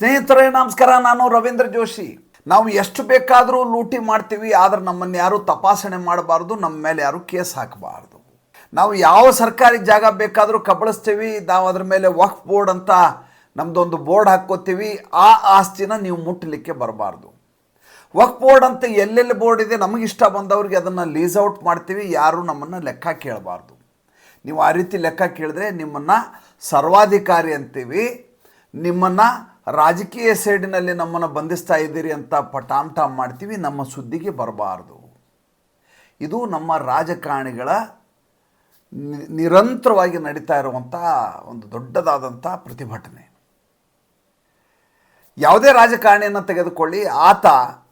ಸ್ನೇಹಿತರೇ, ನಮಸ್ಕಾರ. ನಾನು ರವೀಂದ್ರ ಜೋಶಿ. ನಾವು ಎಷ್ಟು ಬೇಕಾದರೂ ಲೂಟಿ ಮಾಡ್ತೀವಿ, ಆದರೆ ನಮ್ಮನ್ನು ಯಾರೂ ತಪಾಸಣೆ ಮಾಡಬಾರ್ದು, ನಮ್ಮ ಮೇಲೆ ಯಾರೂ ಕೇಸ್ ಹಾಕಬಾರ್ದು. ನಾವು ಯಾವ ಸರ್ಕಾರಿ ಜಾಗ ಬೇಕಾದರೂ ಕಬಳಿಸ್ತೀವಿ, ನಾವು ಅದ್ರ ಮೇಲೆ ವಕ್ಫ್ ಬೋರ್ಡ್ ಅಂತ ನಮ್ಮದೊಂದು ಬೋರ್ಡ್ ಹಾಕ್ಕೋತೀವಿ, ಆ ಆಸ್ತಿನ ನೀವು ಮುಟ್ಟಲಿಕ್ಕೆ ಬರಬಾರ್ದು. ವಕ್ ಬೋರ್ಡ್ ಅಂತ ಎಲ್ಲೆಲ್ಲಿ ಬೋರ್ಡ್ ಇದೆ, ನಮಗೆ ಇಷ್ಟ ಬಂದವ್ರಿಗೆ ಅದನ್ನು ಲೀಸ್ ಔಟ್ ಮಾಡ್ತೀವಿ, ಯಾರೂ ನಮ್ಮನ್ನು ಲೆಕ್ಕ ಕೇಳಬಾರ್ದು. ನೀವು ಆ ರೀತಿ ಲೆಕ್ಕ ಕೇಳಿದ್ರೆ ನಿಮ್ಮನ್ನು ಸರ್ವಾಧಿಕಾರಿ ಅಂತೀವಿ, ನಿಮ್ಮನ್ನು ರಾಜಕೀಯ ಸೈಡಿನಲ್ಲಿ ನಮ್ಮನ್ನು ಬಂಧಿಸ್ತಾ ಇದ್ದೀರಿ ಅಂತ ಪಟಾಮ್ ಟಾಮ್ ಮಾಡ್ತೀವಿ, ನಮ್ಮ ಸುದ್ದಿಗೆ ಬರಬಾರ್ದು. ಇದು ನಮ್ಮ ರಾಜಕಾರಣಿಗಳ ನಿರಂತರವಾಗಿ ನಡೀತಾ ಇರುವಂಥ ಒಂದು ದೊಡ್ಡದಾದಂಥ ಪ್ರತಿಭಟನೆ. ಯಾವುದೇ ರಾಜಕಾರಣಿಯನ್ನು ತೆಗೆದುಕೊಳ್ಳಿ, ಆತ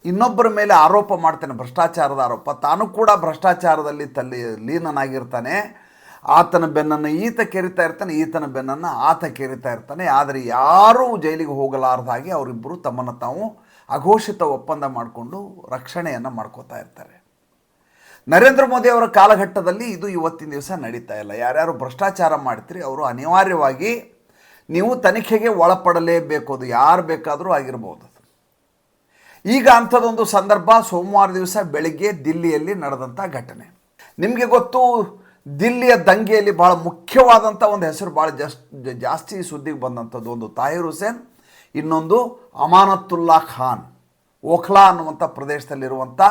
ಇನ್ನೊಬ್ಬರ ಮೇಲೆ ಆರೋಪ ಮಾಡ್ತಾನೆ, ಭ್ರಷ್ಟಾಚಾರದ ಆರೋಪ. ತಾನು ಕೂಡ ಭ್ರಷ್ಟಾಚಾರದಲ್ಲಿ ತಲ್ಲಿ, ಲೀನನಾಗಿರ್ತಾನೆ. ಆತನ ಬೆನ್ನನ್ನು ಈತ ಕೆರಿತಾ ಇರ್ತಾನೆ, ಈತನ ಬೆನ್ನನ್ನು ಆತ ಕೆರಿತಾ ಇರ್ತಾನೆ. ಆದರೆ ಯಾರೂ ಜೈಲಿಗೆ ಹೋಗಲಾರ್ದ ಹಾಗೆ ಅವರಿಬ್ಬರು ತಮ್ಮನ್ನು ತಾವು ಅಘೋಷಿತ ಒಪ್ಪಂದ ಮಾಡಿಕೊಂಡು ರಕ್ಷಣೆಯನ್ನು ಮಾಡ್ಕೋತಾ ಇರ್ತಾರೆ. ನರೇಂದ್ರ ಮೋದಿ ಅವರ ಕಾಲಘಟ್ಟದಲ್ಲಿ ಇದು ಇವತ್ತಿನ ದಿವಸ ನಡೀತಾ ಇಲ್ಲ. ಯಾರ್ಯಾರು ಭ್ರಷ್ಟಾಚಾರ ಮಾಡ್ತೀರಿ, ಅವರು ಅನಿವಾರ್ಯವಾಗಿ ನೀವು ತನಿಖೆಗೆ ಒಳಪಡಲೇಬೇಕು. ಅದು ಯಾರು ಬೇಕಾದರೂ ಆಗಿರ್ಬೋದು. ಈಗ ಅಂಥದ್ದೊಂದು ಸಂದರ್ಭ ಸೋಮವಾರ ದಿವಸ ಬೆಳಿಗ್ಗೆ ದಿಲ್ಲಿಯಲ್ಲಿ ನಡೆದಂಥ ಘಟನೆ. ನಿಮಗೆ ಗೊತ್ತು ದಿಲ್ಲಿಯ ದಂಗೆಯಲ್ಲಿ ಭಾಳ ಮುಖ್ಯವಾದಂಥ ಒಂದು ಹೆಸರು ಭಾಳ ಜಾಸ್, ಜಾಸ್ತಿ ಸುದ್ದಿಗೆ ಬಂದಂಥದ್ದು ಒಂದು ತಾಹಿರ್ ಹುಸೇನ್, ಇನ್ನೊಂದು ಅಮಾನತುಲ್ಲಾ ಖಾನ್, ಓಖ್ಲಾ ಅನ್ನುವಂಥ ಪ್ರದೇಶದಲ್ಲಿರುವಂಥ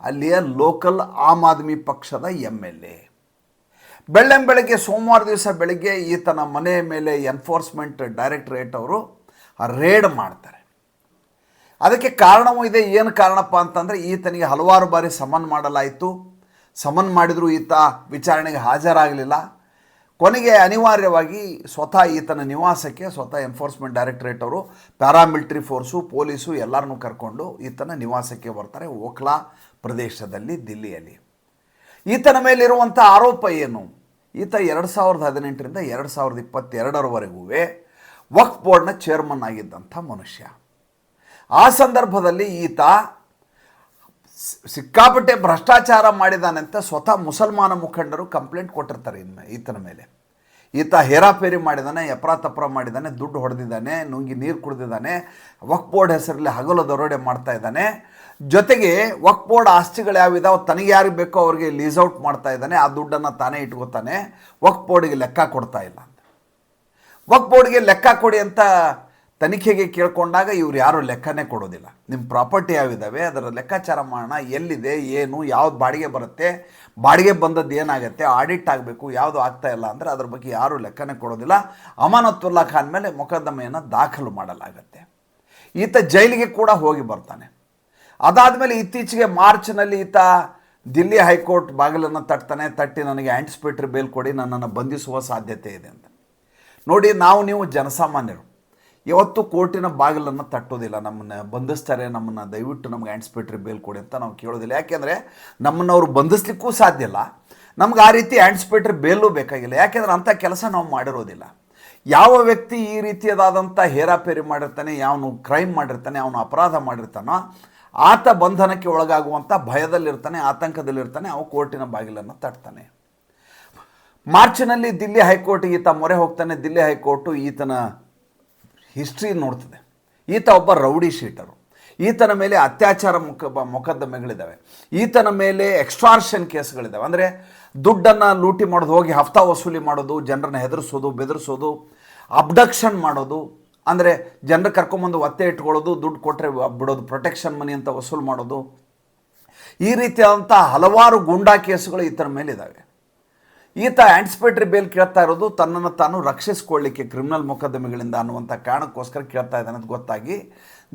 ಅಲ್ಲಿಯ ಲೋಕಲ್ ಆಮ್ ಆದ್ಮಿ ಪಕ್ಷದ ಎಂ ಎಲ್ ಎ. ಬೆಳ್ಳೆ ಬೆಳಗ್ಗೆ, ಸೋಮವಾರ ದಿವಸ ಬೆಳಗ್ಗೆ ಈತನ ಮನೆ ಮೇಲೆ ಎನ್ಫೋರ್ಸ್ಮೆಂಟ್ ಡೈರೆಕ್ಟರೇಟ್ ಅವರು ರೇಡ್ ಮಾಡ್ತಾರೆ. ಅದಕ್ಕೆ ಕಾರಣವೂ ಇದೆ. ಏನು ಕಾರಣಪ್ಪ ಅಂತಂದರೆ ಈತನಿಗೆ ಹಲವಾರು ಬಾರಿ ಸಮನ್ ಮಾಡಲಾಯಿತು. ಸಮನ್ ಮಾಡಿದರೂ ಈತ ವಿಚಾರಣೆಗೆ ಹಾಜರಾಗಲಿಲ್ಲ. ಕೊನೆಗೆ ಅನಿವಾರ್ಯವಾಗಿ ಸ್ವತಃ ಈತನ ನಿವಾಸಕ್ಕೆ ಸ್ವತಃ ಎನ್ಫೋರ್ಸ್ಮೆಂಟ್ ಡೈರೆಕ್ಟರೇಟ್ ಅವರು ಪ್ಯಾರಾಮಿಲಿಟರಿ ಫೋರ್ಸು ಪೊಲೀಸು ಎಲ್ಲರನ್ನೂ ಕರ್ಕೊಂಡು ಈತನ ನಿವಾಸಕ್ಕೆ ಬರ್ತಾರೆ ಓಖ್ಲಾ ಪ್ರದೇಶದಲ್ಲಿ ದಿಲ್ಲಿಯಲ್ಲಿ. ಈತನ ಮೇಲಿರುವಂಥ ಆರೋಪ ಏನು? ಈತ ಎರಡು ಸಾವಿರದ ಹದಿನೆಂಟರಿಂದ ಎರಡು ಸಾವಿರದ ಇಪ್ಪತ್ತೆರಡರವರೆಗೂ ವಕ್ಫ್ ಬೋರ್ಡ್ನ ಚೇರ್ಮನ್ ಆಗಿದ್ದಂಥ ಮನುಷ್ಯ. ಆ ಸಂದರ್ಭದಲ್ಲಿ ಈತ ಸಿಕ್ಕಾಪಟ್ಟೆ ಭ್ರಷ್ಟಾಚಾರ ಮಾಡಿದಾನಂತ ಸ್ವತಃ ಮುಸಲ್ಮಾನ ಮುಖಂಡರು ಕಂಪ್ಲೇಂಟ್ ಕೊಟ್ಟಿರ್ತಾರೆ ಇನ್ನು ಈತನ ಮೇಲೆ. ಈತ ಹೇರಾಫೇರಿ ಮಾಡಿದಾನೆ ಎಪ್ರ ತಪ್ರ ಮಾಡಿದ್ದಾನೆ ದುಡ್ಡು ಹೊಡೆದಿದ್ದಾನೆ, ನುಂಗಿ ನೀರು ಕುಡಿದಿದ್ದಾನೆ ವಕ್ ಬೋರ್ಡ್ ಹೆಸರಲ್ಲಿ ಹಗಲು ದರೋಡೆ ಮಾಡ್ತಾ ಇದ್ದಾನೆ. ಜೊತೆಗೆ ವಕ್ ಬೋರ್ಡ್ ಆಸ್ತಿಗಳು ಯಾವಿದಾವೆ ತನಗೆ ಯಾರಿಗೆ ಬೇಕೋ ಅವ್ರಿಗೆ ಲೀಸ್ ಔಟ್ ಮಾಡ್ತಾ ಇದ್ದಾನೆ, ಆ ದುಡ್ಡನ್ನು ತಾನೇ ಇಟ್ಕೋತಾನೆ ವಕ್ ಬೋರ್ಡಿಗೆ ಲೆಕ್ಕ ಕೊಡ್ತಾ ಇಲ್ಲ ಅಂತ. ವಕ್ ಬೋರ್ಡ್ಗೆ ಲೆಕ್ಕ ಕೊಡಿ ಅಂತ ತನಿಖೆಗೆ ಕೇಳ್ಕೊಂಡಾಗ ಇವ್ರು ಯಾರು ಲೆಕ್ಕನೇ ಕೊಡೋದಿಲ್ಲ. ನಿಮ್ಮ ಪ್ರಾಪರ್ಟಿ ಯಾವಿದ್ದಾವೆ ಅದರ ಲೆಕ್ಕಾಚಾರ ಮಾಡೋಣ, ಎಲ್ಲಿದೆ, ಏನು, ಯಾವ್ದು ಬಾಡಿಗೆ ಬರುತ್ತೆ, ಬಾಡಿಗೆ ಬಂದದ್ದು ಏನಾಗುತ್ತೆ, ಆಡಿಟ್ ಆಗಬೇಕು, ಯಾವುದು ಆಗ್ತಾ ಇಲ್ಲ ಅಂದರೆ ಅದ್ರ ಬಗ್ಗೆ ಯಾರೂ ಲೆಕ್ಕನೇ ಕೊಡೋದಿಲ್ಲ. ಅಮಾನತುಲ್ಲಾ ಖಾನ್ ಮೇಲೆ ಮೊಕದ್ದಮೆಯನ್ನು ದಾಖಲು ಮಾಡಲಾಗತ್ತೆ. ಈತ ಜೈಲಿಗೆ ಕೂಡ ಹೋಗಿ ಬರ್ತಾನೆ. ಅದಾದಮೇಲೆ ಇತ್ತೀಚೆಗೆ ಮಾರ್ಚ್ನಲ್ಲಿ ಈತ ದಿಲ್ಲಿ ಹೈಕೋರ್ಟ್ ಬಾಗಿಲನ್ನು ತಟ್ತಾನೆ, ತಟ್ಟಿ ನನಗೆ ಆಂಟಿಸ್ಪೇಟ್ರಿ ಬೇಲ್ ಕೊಡಿ, ನನ್ನನ್ನು ಬಂಧಿಸುವ ಸಾಧ್ಯತೆ ಇದೆ ಅಂತ. ನೋಡಿ, ನಾವು ನೀವು ಜನಸಾಮಾನ್ಯರು. ಯಾವತ್ತೂ ಕೋರ್ಟಿನ ಬಾಗಿಲನ್ನು ತಟ್ಟೋದಿಲ್ಲ. ನಮ್ಮನ್ನು ಬಂಧಿಸ್ತಾರೆ, ನಮ್ಮನ್ನು ದಯವಿಟ್ಟು ನಮ್ಗೆ ಆ್ಯಂಟಿಸಿಪೇಟ್ರಿ ಬೇಲ್ ಕೊಡಿ ಅಂತ ನಾವು ಕೇಳೋದಿಲ್ಲ. ಯಾಕೆಂದರೆ ನಮ್ಮನ್ನು ಅವರು ಬಂಧಿಸ್ಲಿಕ್ಕೂ ಸಾಧ್ಯ ಇಲ್ಲ. ನಮ್ಗೆ ಆ ರೀತಿ ಆ್ಯಂಟಿಸಿಪೇಟ್ರಿ ಬೇಲೂ ಬೇಕಾಗಿಲ್ಲ. ಯಾಕೆಂದ್ರೆ ಅಂಥ ಕೆಲಸ ನಾವು ಮಾಡಿರೋದಿಲ್ಲ. ಯಾವ ವ್ಯಕ್ತಿ ಈ ರೀತಿಯದಾದಂಥ ಹೇರಾಪೇರಿ ಮಾಡಿರ್ತಾನೆ, ಯಾವನು ಕ್ರೈಮ್ ಮಾಡಿರ್ತಾನೆ ಅವನು ಅಪರಾಧ ಮಾಡಿರ್ತಾನೋ, ಆತ ಬಂಧನಕ್ಕೆ ಒಳಗಾಗುವಂಥ ಭಯದಲ್ಲಿರ್ತಾನೆ, ಆತಂಕದಲ್ಲಿರ್ತಾನೆ ಅವನು ಕೋರ್ಟಿನ ಬಾಗಿಲನ್ನು ತಟ್ತಾನೆ. ಮಾರ್ಚ್ನಲ್ಲಿ ದಿಲ್ಲಿ ಹೈಕೋರ್ಟ್ಗೆ ಈತ ಮೊರೆ ಹೋಗ್ತಾನೆ. ದಿಲ್ಲಿ ಹೈಕೋರ್ಟು ಈತನ ಹಿಸ್ಟ್ರಿ ನೋಡ್ತದೆ. ಈತ ಒಬ್ಬ ರೌಡಿ ಶೀಟರು. ಈತನ ಮೇಲೆ ಅತ್ಯಾಚಾರ ಮುಖ ಮೊಕದ್ದಮೆಗಳಿದ್ದಾವೆ. ಈತನ ಮೇಲೆ ಎಕ್ಸ್ಟ್ರಾರ್ಷನ್ ಕೇಸ್ಗಳಿದ್ದಾವೆ. ಅಂದರೆ ದುಡ್ಡನ್ನು ಲೂಟಿ ಮಾಡೋದು, ಹೋಗಿ ಹಫ್ತಾ ವಸೂಲಿ ಮಾಡೋದು, ಜನರನ್ನು ಹೆದರಿಸೋದು, ಬೆದರಿಸೋದು ಅಬ್ಡಕ್ಷನ್ ಮಾಡೋದು. ಅಂದರೆ ಜನರು ಕರ್ಕೊಂಬಂದು ಒತ್ತೆ ಇಟ್ಕೊಳ್ಳೋದು, ದುಡ್ಡು ಕೊಟ್ಟರೆ ಬಿಡೋದು ಪ್ರೊಟೆಕ್ಷನ್ ಮನಿ ಅಂತ ವಸೂಲು ಮಾಡೋದು. ಈ ರೀತಿಯಾದಂಥ ಹಲವಾರು ಗೂಂಡಾ ಕೇಸುಗಳು ಈತನ ಮೇಲಿದ್ದಾವೆ. ಈತ ಆಂಟಿಸಿಪೇಟರಿ ಬೇಲ್ ಕೇಳ್ತಾ ಇರೋದು ತನ್ನನ್ನು ತಾನು ರಕ್ಷಿಸ್ಕೊಳ್ಳಿಕ್ಕೆ ಕ್ರಿಮಿನಲ್ ಮೊಕದ್ದಮೆಗಳಿಂದ ಅನ್ನುವಂಥ ಕಾರಣಕ್ಕೋಸ್ಕರ ಕೇಳ್ತಾ ಇದ್ದಾನೆ ಅಂತ ಗೊತ್ತಾಗಿ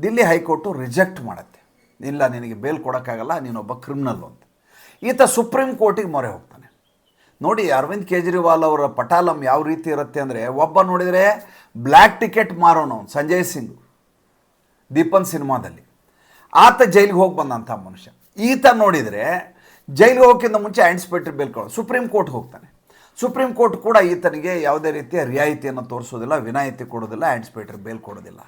ದಿಲ್ಲಿ ಹೈಕೋರ್ಟು ರಿಜೆಕ್ಟ್ ಮಾಡುತ್ತೆ. ಇಲ್ಲ, ನಿನಗೆ ಬೇಲ್ ಕೊಡೋಕ್ಕಾಗಲ್ಲ, ನೀನೊಬ್ಬ ಕ್ರಿಮಿನಲ್ ಅಂತ. ಈತ ಸುಪ್ರೀಂ ಕೋರ್ಟಿಗೆ ಮೊರೆ ಹೋಗ್ತಾನೆ. ನೋಡಿ, ಅರವಿಂದ್ ಕೇಜ್ರಿವಾಲ್ ಅವರ ಪಟಾಲಂ ಯಾವ ರೀತಿ ಇರುತ್ತೆ ಅಂದರೆ ಒಬ್ಬ ನೋಡಿದರೆ ಬ್ಲ್ಯಾಕ್ ಟಿಕೆಟ್ ಮಾರೋನು ಸಂಜಯ್ ಸಿಂಗ್. ದೀಪನ್ ಸಿನಿಮಾದಲ್ಲಿ. ಆತ ಜೈಲಿಗೆ ಹೋಗಿ ಬಂದಂಥ ಮನುಷ್ಯ. ಈತ ನೋಡಿದರೆ ಜೈಲಿಗೆ ಹೋಗೋಕ್ಕಿಂತ ಮುಂಚೆ ಆ್ಯಂಟಿಸಿಪೇಟ್ರಿ ಬೇಲ್ ಕೊಡೋದು ಸುಪ್ರೀಂ ಕೋರ್ಟ್ ಹೋಗ್ತಾನೆ. ಸುಪ್ರೀಂ ಕೋರ್ಟ್ ಕೂಡ ಈತನಿಗೆ ಯಾವುದೇ ರೀತಿಯ ರಿಯಾಯಿತಿಯನ್ನು ತೋರಿಸೋದಿಲ್ಲ, ವಿನಾಯಿತಿ ಕೊಡೋದಿಲ್ಲ ಆ್ಯಂಟಿಸಿಪೇಟ್ರಿ ಬೇಲ್ ಕೊಡೋದಿಲ್ಲ.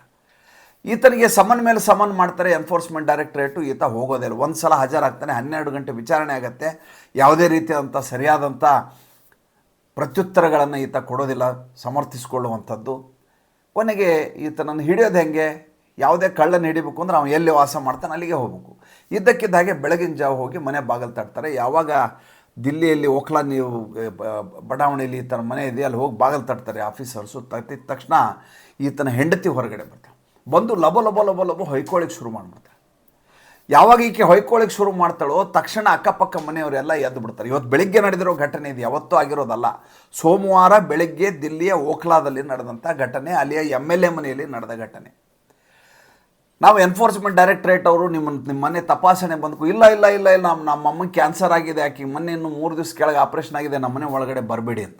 ಈತನಿಗೆ ಸಮನ್ ಮೇಲೆ ಸಮನ್ ಮಾಡ್ತಾರೆ ಎನ್ಫೋರ್ಸ್ಮೆಂಟ್ ಡೈರೆಕ್ಟ್ರೇಟು ಈತ ಹೋಗೋದಿಲ್ಲ ಒಂದು ಸಲ ಹಾಜರಾಗ್ತಾನೆ, ಹನ್ನೆರಡು ಗಂಟೆ ವಿಚಾರಣೆ ಆಗುತ್ತೆ. ಯಾವುದೇ ರೀತಿಯಾದಂಥ ಸರಿಯಾದಂಥ ಪ್ರತ್ಯುತ್ತರಗಳನ್ನು ಈತ ಕೊಡೋದಿಲ್ಲ, ಸಮರ್ಥಿಸಿಕೊಳ್ಳುವಂಥದ್ದು. ಕೊನೆಗೆ ಈತನನ್ನು ಹಿಡಿಯೋದು ಹೆಂಗೆ? ಯಾವುದೇ ಕಳ್ಳನ್ನು ಹಿಡಿಬೇಕು ಅಂದ್ರೆ ಅವನು ಎಲ್ಲಿ ವಾಸ ಮಾಡ್ತಾನೆ, ಅಲ್ಲಿಗೆ ಹೋಗಬೇಕು. ಇದ್ದಕ್ಕಿದ್ದ ಹಾಗೆ ಬೆಳಗಿನ ಜಾವ ಹೋಗಿ ಮನೆ ಬಾಗಿಲು ತಟ್ತಾರೆ. ಯಾವಾಗ ದಿಲ್ಲಿಯಲ್ಲಿ ಓಖ್ಲಾ ನೀವು ಬಡಾವಣೆಯಲ್ಲಿ ಥರ ಮನೆ ಇದೆ, ಅಲ್ಲಿ ಹೋಗಿ ಬಾಗಿಲು ತಟ್ತಾರೆ ಆಫೀಸರ್ಸು ತಟ್ಟಿದ ತಕ್ಷಣ ಈತನ ಹೆಂಡತಿ ಹೊರಗಡೆ ಬರ್ತಾಳೆ. ಬಂದು ಲಬ ಲಬ ಲಬ ಲಬ ಹೊಯ್ಕೊಳ್ಳಿಕ್ಕೆ ಶುರು ಮಾಡ್ಬಿಡ್ತಾರೆ ಯಾವಾಗ ಈಕೆ ಹೊಯ್ಕೊಳ್ಳಿಕ್ಕೆ ಶುರು ಮಾಡ್ತಾಳೋ, ತಕ್ಷಣ ಅಕ್ಕಪಕ್ಕ ಮನೆಯವರೆಲ್ಲ ಎದ್ದು ಬಿಡ್ತಾರೆ. ಇವತ್ತು ಬೆಳಿಗ್ಗೆ ನಡೆದಿರೋ ಘಟನೆ ಇದು, ಯಾವತ್ತೂ ಆಗಿರೋದಲ್ಲ. ಸೋಮವಾರ ಬೆಳಗ್ಗೆ ದಿಲ್ಲಿಯ ಓಖ್ಲಾದಲ್ಲಿ ನಡೆದಂಥ ಘಟನೆ, ಅಲ್ಲಿಯ ಎಂ ಎಲ್ ಎ ಮನೆಯಲ್ಲಿ ನಡೆದ ಘಟನೆ. ನಾವು ಎನ್ಫೋರ್ಸ್ಮೆಂಟ್ ಡೈರೆಕ್ಟ್ರೇಟ್ ಅವರು ನಿಮ್ಮ ನಿಮ್ಮ ಮನೆ ತಪಾಸಣೆ ಬಂದಕು ಇಲ್ಲ ಇಲ್ಲ ಇಲ್ಲ ಇಲ್ಲ, ನಮ್ಮ ನಮ್ಮ ಅಮ್ಮಂಗೆ ಕ್ಯಾನ್ಸರ್ ಆಗಿದೆ, ಆಕೆ ಮೊನ್ನೆ ಇನ್ನು ಮೂರು ದಿವಸ ಕೆಳಗೆ ಆಪ್ರೇಷನ್ ಆಗಿದೆ, ನಮ್ಮ ಮನೆ ಒಳಗಡೆ ಬರಬೇಡಿ ಅಂತ.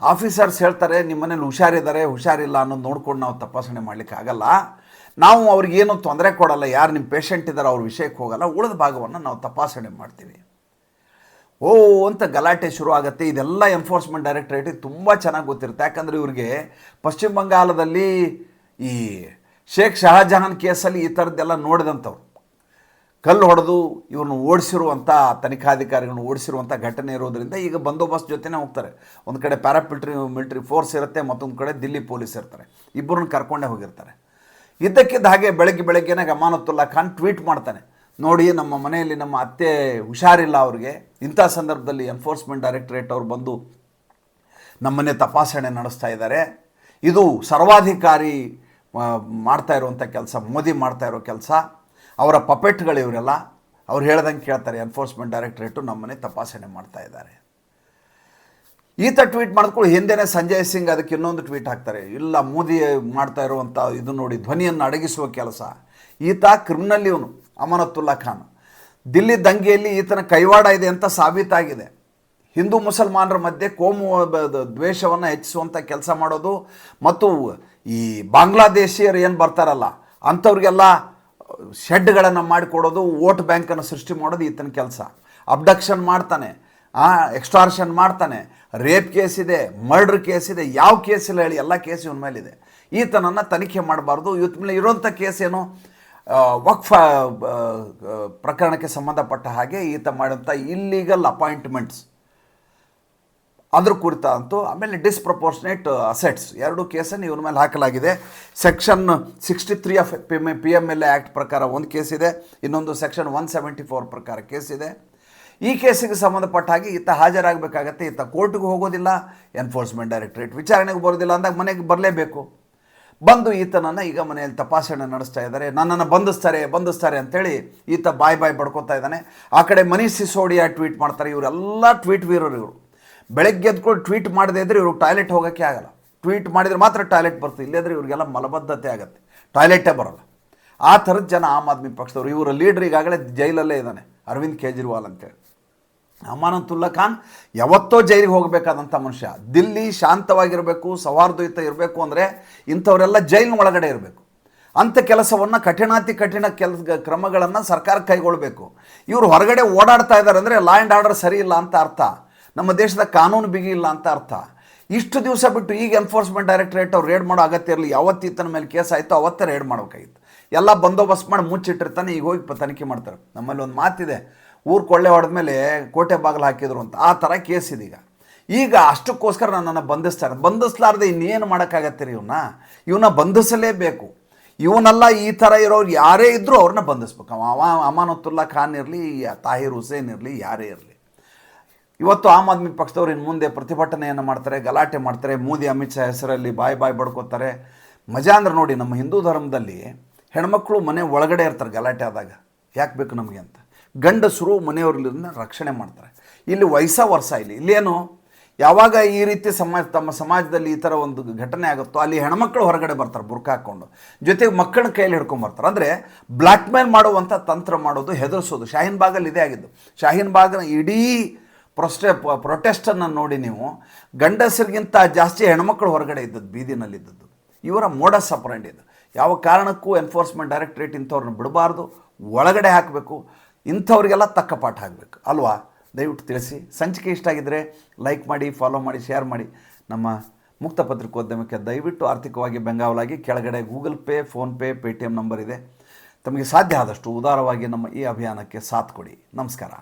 ಆಫೀಸರ್ಸ್ ಹೇಳ್ತಾರೆ, ನಿಮ್ಮ ಮನೇಲಿ ಹುಷಾರಿದ್ದಾರೆ, ಹುಷಾರಿಲ್ಲ ಅನ್ನೋದು ನೋಡ್ಕೊಂಡು ನಾವು ತಪಾಸಣೆ ಮಾಡಲಿಕ್ಕೆ ಆಗಲ್ಲ. ನಾವು ಅವ್ರಿಗೇನು ತೊಂದರೆ ಕೊಡಲ್ಲ, ಯಾರು ನಿಮ್ಮ ಪೇಷಂಟ್ ಇದ್ದಾರೆ ಅವ್ರ ವಿಷಯಕ್ಕೆ ಹೋಗಲ್ಲ, ಉಳಿದ ಭಾಗವನ್ನು ನಾವು ತಪಾಸಣೆ ಮಾಡ್ತೀವಿ. ಓ, ಅಂತ ಗಲಾಟೆ ಶುರು ಆಗುತ್ತೆ. ಇದೆಲ್ಲ ಎನ್ಫೋರ್ಸ್ಮೆಂಟ್ ಡೈರೆಕ್ಟ್ರೇಟಿಗೆ ತುಂಬ ಚೆನ್ನಾಗಿ ಗೊತ್ತಿರುತ್ತೆ. ಯಾಕಂದರೆ ಇವ್ರಿಗೆ ಪಶ್ಚಿಮ ಬಂಗಾಲದಲ್ಲಿ ಈ ಶೇಖ್ ಶಹಜಹಾನ್ ಕೇಸಲ್ಲಿ ಈ ಥರದ್ದೆಲ್ಲ ನೋಡಿದಂಥವ್ರು. ಕಲ್ಲು ಹೊಡೆದು ಇವ್ರನ್ನ ಓಡಿಸಿರುವಂಥ ತನಿಖಾಧಿಕಾರಿಗಳನ್ನ ಓಡಿಸಿರುವಂಥ ಘಟನೆ ಇರೋದ್ರಿಂದ ಈಗ ಬಂದೋಬಸ್ತ್ ಜೊತೆನೇ ಹೋಗ್ತಾರೆ. ಒಂದು ಕಡೆ ಪ್ಯಾರಾಪಿಲ್ಟ್ರಿ ಮಿಲ್ಟ್ರಿ ಫೋರ್ಸ್ ಇರುತ್ತೆ, ಮತ್ತೊಂದು ಕಡೆ ದಿಲ್ಲಿ ಪೊಲೀಸ್ ಇರ್ತಾರೆ. ಇಬ್ಬರನ್ನ ಕರ್ಕೊಂಡೇ ಹೋಗಿರ್ತಾರೆ. ಇದ್ದಕ್ಕಿದ್ದ ಹಾಗೆ ಬೆಳಗ್ಗೆ ಬೆಳಗ್ಗೆನೇ ಅಮಾನತುಲ್ಲಾ ಖಾನ್ ಟ್ವೀಟ್ ಮಾಡ್ತಾನೆ. ನೋಡಿ, ನಮ್ಮ ಮನೆಯಲ್ಲಿ ನಮ್ಮ ಅತ್ತೆ ಹುಷಾರಿಲ್ಲ ಅವ್ರಿಗೆ. ಇಂಥ ಸಂದರ್ಭದಲ್ಲಿ ಎನ್ಫೋರ್ಸ್ಮೆಂಟ್ ಡೈರೆಕ್ಟರೇಟ್ ಅವರು ಬಂದು ನಮ್ಮನ್ನೇ ತಪಾಸಣೆ ನಡೆಸ್ತಾ ಇದ್ದಾರೆ. ಇದು ಸರ್ವಾಧಿಕಾರಿ ಮಾಡ್ತಾ ಇರುವಂಥ ಕೆಲಸ, ಮೋದಿ ಮಾಡ್ತಾ ಇರೋ ಕೆಲಸ, ಅವರ ಪಪೆಟ್ಗಳು ಇವರೆಲ್ಲ, ಅವ್ರು ಹೇಳ್ದಂಗೆ ಕೇಳ್ತಾರೆ ಎನ್ಫೋರ್ಸ್ಮೆಂಟ್ ಡೈರೆಕ್ಟ್ರೇಟು ನಮ್ಮನೆ ತಪಾಸಣೆ ಮಾಡ್ತಾ ಇದ್ದಾರೆ. ಈತ ಟ್ವೀಟ್ ಮಾಡಿದ್ಕೊಳ್ಳಿ ಹಿಂದೆನೇ ಸಂಜಯ್ ಸಿಂಗ್ ಅದಕ್ಕೆ ಇನ್ನೊಂದು ಟ್ವೀಟ್ ಹಾಕ್ತಾರೆ, ಇಲ್ಲ ಮೋದಿ ಮಾಡ್ತಾ ಇರುವಂಥ ಇದು ನೋಡಿ, ಧ್ವನಿಯನ್ನು ಅಡಗಿಸುವ ಕೆಲಸ. ಈತ ಕ್ರಿಮಿನಲ್ ಇವನು ಅಮನತುಲ್ಲಾ ಖಾನ್. ದಿಲ್ಲಿ ದಂಗೆಯಲ್ಲಿ ಈತನ ಕೈವಾಡ ಇದೆ ಅಂತ ಸಾಬೀತಾಗಿದೆ. ಹಿಂದೂ ಮುಸಲ್ಮಾನರ ಮಧ್ಯೆ ಕೋಮು, ದ್ವೇಷವನ್ನು ಹೆಚ್ಚಿಸುವಂಥ ಕೆಲಸ ಮಾಡೋದು ಮತ್ತು ಈ ಬಾಂಗ್ಲಾದೇಶಿಯರು ಏನು ಬರ್ತಾರಲ್ಲ, ಅಂಥವ್ರಿಗೆಲ್ಲ ಶೆಡ್ಗಳನ್ನು ಮಾಡಿಕೊಡೋದು, ವೋಟ್ ಬ್ಯಾಂಕನ್ನು ಸೃಷ್ಟಿ ಮಾಡೋದು ಈತನ ಕೆಲಸ. ಅಬ್ಡಕ್ಷನ್ ಮಾಡ್ತಾನೆ ಎಕ್ಸ್ಟಾರ್ಷನ್ ಮಾಡ್ತಾನೆ, ರೇಪ್ ಕೇಸ್ ಇದೆ, ಮರ್ಡ್ರ್ ಕೇಸ್ ಇದೆ, ಯಾವ ಕೇಸ್ ಇಲ್ಲ ಹೇಳಿ ಎಲ್ಲ ಕೇಸ್ ಇವನ ಮೇಲಿದೆ. ಈತನನ್ನು ತನಿಖೆ ಮಾಡಬಾರ್ದು ಇವತ್ತ ಮೇಲೆ ಇರೋಂಥ ಕೇಸ್ ಏನು ವಕ್ಫ ಪ್ರಕರಣಕ್ಕೆ ಸಂಬಂಧಪಟ್ಟ ಹಾಗೆ ಈತ ಮಾಡಿದಂಥ ಇಲ್ಲೀಗಲ್ ಅಪಾಯಿಂಟ್ಮೆಂಟ್ಸ್ ಅದ್ರ ಕುರಿತಂತೂ ಆಮೇಲೆ ಡಿಸ್ಪ್ರಪೋರ್ಷನೇಟ್ ಅಸೆಟ್ಸ್ ಎರಡು ಕೇಸನ್ನು ಇವ್ರ ಮೇಲೆ ಹಾಕಲಾಗಿದೆ. Section sixty three of P P M L A act ಪ್ರಕಾರ ಒಂದು ಕೇಸ್ ಇದೆ. ಇನ್ನೊಂದು ಸೆಕ್ಷನ್ ಒನ್ ಸೆವೆಂಟಿ ಫೋರ್ ಪ್ರಕಾರ ಕೇಸ್ ಇದೆ. ಈ ಕೇಸಿಗೆ ಸಂಬಂಧಪಟ್ಟ ಹಾಗೆ ಈತ ಹಾಜರಾಗಬೇಕಾಗತ್ತೆ. ಈತ ಕೋರ್ಟ್ಗೆ ಹೋಗೋದಿಲ್ಲ ಎನ್ಫೋರ್ಸ್ಮೆಂಟ್ ಡೈರೆಕ್ಟ್ರೇಟ್ ವಿಚಾರಣೆಗೆ ಬರೋದಿಲ್ಲ ಅಂದಾಗ ಮನೆಗೆ ಬರಲೇಬೇಕು. ಬಂದು ಈತನನ್ನು ಈಗ ಮನೆಯಲ್ಲಿ ತಪಾಸಣೆ ನಡೆಸ್ತಾ ಇದ್ದಾರೆ. ನನ್ನನ್ನು ಬಂಧಿಸ್ತಾರೆ ಬಂಧಿಸ್ತಾರೆ ಅಂತೇಳಿ ಈತ ಬಾಯ್ ಬಾಯ್ ಬಡ್ಕೋತಾ ಇದ್ದಾನೆ. ಆ ಕಡೆ ಮನೀಷ್ ಸಿಸೋಡಿಯಾ ಟ್ವೀಟ್ ಮಾಡ್ತಾರೆ. ಇವರೆಲ್ಲ ಟ್ವೀಟ್ ವೀರರು ಇವರು. ಬೆಳಗ್ಗೆ ಎದ್ಕೊಂಡು ಟ್ವೀಟ್ ಮಾಡದೇ ಇದ್ರೆ ಇವ್ರಿಗೆ ಟಾಯ್ಲೆಟ್ ಹೋಗೋಕ್ಕೆ ಆಗಲ್ಲ. ಟ್ವೀಟ್ ಮಾಡಿದರೆ ಮಾತ್ರ ಟಾಯ್ಲೆಟ್ ಬರ್ತದೆ ಇಲ್ಲದ್ರೆ ಇವರಿಗೆಲ್ಲ ಮಲಬದ್ಧತೆ ಆಗುತ್ತೆ. ಟಾಯ್ಲೆಟೇ ಬರೋಲ್ಲ. ಆ ಥರದ ಜನ ಆಮ್ ಆದ್ಮಿ ಪಕ್ಷದವರು. ಇವರ ಲೀಡರ್ ಈಗಾಗಲೇ ಜೈಲಲ್ಲೇ ಇದ್ದಾನೆ ಅರವಿಂದ್ ಕೇಜ್ರಿವಾಲ್ ಅಂತೇಳಿ. ಅಮಾನತುಲ್ಲಾ ಖಾನ್ ಯಾವತ್ತೋ ಜೈಲಿಗೆ ಹೋಗಬೇಕಾದಂಥ ಮನುಷ್ಯ. ದಿಲ್ಲಿ ಶಾಂತವಾಗಿರಬೇಕು, ಸೌಹಾರ್ದಯುತ ಇರಬೇಕು ಅಂದರೆ ಇಂಥವರೆಲ್ಲ ಜೈಲಿನ ಒಳಗಡೆ ಇರಬೇಕು. ಅಂಥ ಕೆಲಸವನ್ನು ಕಠಿಣಾತಿ ಕಠಿಣ ಕೆಲಸ ಕ್ರಮಗಳನ್ನು ಸರ್ಕಾರ ಕೈಗೊಳ್ಳಬೇಕು ಇವರು ಹೊರಗಡೆ ಓಡಾಡ್ತಾ ಇದ್ದಾರೆ ಅಂದರೆ ಲಾ ಆ್ಯಂಡ್ ಆರ್ಡರ್ ಸರಿ ಇಲ್ಲ ಅಂತ ಅರ್ಥ. ನಮ್ಮ ದೇಶದ ಕಾನೂನು ಬಿಗಿ ಇಲ್ಲ ಅಂತ ಅರ್ಥ. ಇಷ್ಟು ದಿವಸ ಬಿಟ್ಟು ಈಗ ಎನ್ಫೋರ್ಸ್ಮೆಂಟ್ ಡೈರೆಕ್ಟರೇಟ್ ಅವ್ರು ರೇಡ್ ಮಾಡೋ ಅಗತ್ಯ ಇರಲಿ, ಯಾವತ್ತು ಈತನ ಮೇಲೆ ಕೇಸ್ ಆಯಿತು ಅವತ್ತೇ ರೇಡ್ ಮಾಡಬೇಕಾಗಿತ್ತು. ಎಲ್ಲ ಬಂದೋಬಸ್ತ್ ಮಾಡಿ ಮುಚ್ಚಿಟ್ಟಿರ್ತಾನೆ, ಈಗ ಹೋಗಿ ತನಿಖೆ ಮಾಡ್ತಾರೆ. ನಮ್ಮಲ್ಲಿ ಒಂದು ಮಾತಿದೆ, ಊರು ಕೊಳ್ಳೆ ಹೊಡೆದ ಮೇಲೆ ಕೋಟೆ ಬಾಗಿಲು ಹಾಕಿದ್ರು ಅಂತ. ಆ ಥರ ಕೇಸ್ ಇದೀಗ. ಈಗ ಅಷ್ಟಕ್ಕೋಸ್ಕರ ನನ್ನನ್ನು ಬಂಧಿಸ್ತಾರೆ. ಬಂಧಿಸ್ಲಾರ್ದೆ ಇನ್ನೇನು ಮಾಡೋಕ್ಕಾಗತ್ತೆ ರೀ ಇವನ್ನ ಇವನ್ನ ಬಂಧಿಸಲೇಬೇಕು. ಇವನೆಲ್ಲ ಈ ಥರ ಇರೋರು ಯಾರೇ ಇದ್ದರೂ ಅವ್ರನ್ನ ಬಂಧಿಸ್ಬೇಕು. ಅವ- ಅಮಾನತುಲ್ಲಾ ಖಾನ್ ಇರಲಿ, ತಾಹಿರ್ ಹುಸೇನ್ ಇರಲಿ, ಯಾರೇ ಇರಲಿ. ಇವತ್ತು ಆಮ್ ಆದ್ಮಿ ಪಕ್ಷದವ್ರು ಇನ್ನು ಮುಂದೆ ಪ್ರತಿಭಟನೆಯನ್ನು ಮಾಡ್ತಾರೆ, ಗಲಾಟೆ ಮಾಡ್ತಾರೆ, ಮೋದಿ, ಅಮಿತ್ ಶಾ ಹೆಸರಲ್ಲಿ ಬಾಯ್ ಬಾಯ್ ಬಡ್ಕೋತಾರೆ. ಮಜಾ ಅಂದ್ರೆ ನೋಡಿ, ನಮ್ಮ ಹಿಂದೂ ಧರ್ಮದಲ್ಲಿ ಹೆಣ್ಮಕ್ಳು ಮನೆ ಒಳಗಡೆ ಇರ್ತಾರೆ ಗಲಾಟೆ ಆದಾಗ. ಯಾಕೆ ಬೇಕು ನಮಗೆ ಅಂತ? ಗಂಡಸರು ಮನೆಯವ್ರನ್ನ ರಕ್ಷಣೆ ಮಾಡ್ತಾರೆ. ಇಲ್ಲಿ ವಯಸ್ಸ ವರ್ಷ ಇಲ್ಲಿ. ಇಲ್ಲೇನು ಯಾವಾಗ ಈ ರೀತಿ ಸಮಾಜ, ತಮ್ಮ ಸಮಾಜದಲ್ಲಿ ಈ ಥರ ಒಂದು ಘಟನೆ ಆಗುತ್ತೋ ಅಲ್ಲಿ ಹೆಣ್ಮಕ್ಳು ಹೊರಗಡೆ ಬರ್ತಾರೆ ಬುರ್ಕ ಹಾಕ್ಕೊಂಡು ಜೊತೆಗೆ ಮಕ್ಕಳನ್ನ ಕೈಯಲ್ಲಿ ಹಿಡ್ಕೊಂಬರ್ತಾರೆ ಅಂದರೆ ಬ್ಲ್ಯಾಕ್ ಮೇಲ್ ಮಾಡುವಂಥ ತಂತ್ರ ಮಾಡೋದು ಹೆದರಿಸೋದು. ಶಾಹೀನ್ ಬಾಗಲ್ಲಿ ಇದೇ ಆಗಿದ್ದು. ಶಾಹೀನ್ ಬಾಗ್ನ ಇಡೀ ಪ್ರೊಸ್ಟೆ ಪ್ರೊಟೆಸ್ಟನ್ನು ನೋಡಿ ನೀವು ಗಂಡಸರಿಗಿಂತ ಜಾಸ್ತಿ ಹೆಣ್ಮಕ್ಳು ಹೊರಗಡೆ ಇದ್ದದ್ದು, ಬೀದಿನಲ್ಲಿದ್ದದ್ದು. ಇವರ ಮೋಡ ಅಪರೆಂಡ್ ಇದು. ಯಾವ ಕಾರಣಕ್ಕೂ ಎನ್ಫೋರ್ಸ್ಮೆಂಟ್ ಡೈರೆಕ್ಟ್ರೇಟ್ ಇಂಥವ್ರನ್ನ ಬಿಡಬಾರ್ದು. ಒಳಗಡೆ ಹಾಕಬೇಕು. ಇಂಥವ್ರಿಗೆಲ್ಲ ತಕ್ಕ ಪಾಠ ಆಗಬೇಕು ಅಲ್ವಾ? ದಯವಿಟ್ಟು ತಿಳಿಸಿ. ಸಂಚಿಕೆ ಇಷ್ಟ ಆಗಿದ್ದರೆ ಲೈಕ್ ಮಾಡಿ, ಫಾಲೋ ಮಾಡಿ, ಶೇರ್ ಮಾಡಿ. ನಮ್ಮ ಮುಕ್ತ ಪತ್ರಿಕೋದ್ಯಮಕ್ಕೆ ದಯವಿಟ್ಟು ಆರ್ಥಿಕವಾಗಿ ಬೆಂಗಾವಲಾಗಿ ಕೆಳಗಡೆ Google Pay PhonePe Paytm number ಇದೆ. ತಮಗೆ ಸಾಧ್ಯ ಆದಷ್ಟು ಉದಾರವಾಗಿ ನಮ್ಮ ಈ ಅಭಿಯಾನಕ್ಕೆ ಸಾಥ್ ಕೊಡಿ. ನಮಸ್ಕಾರ.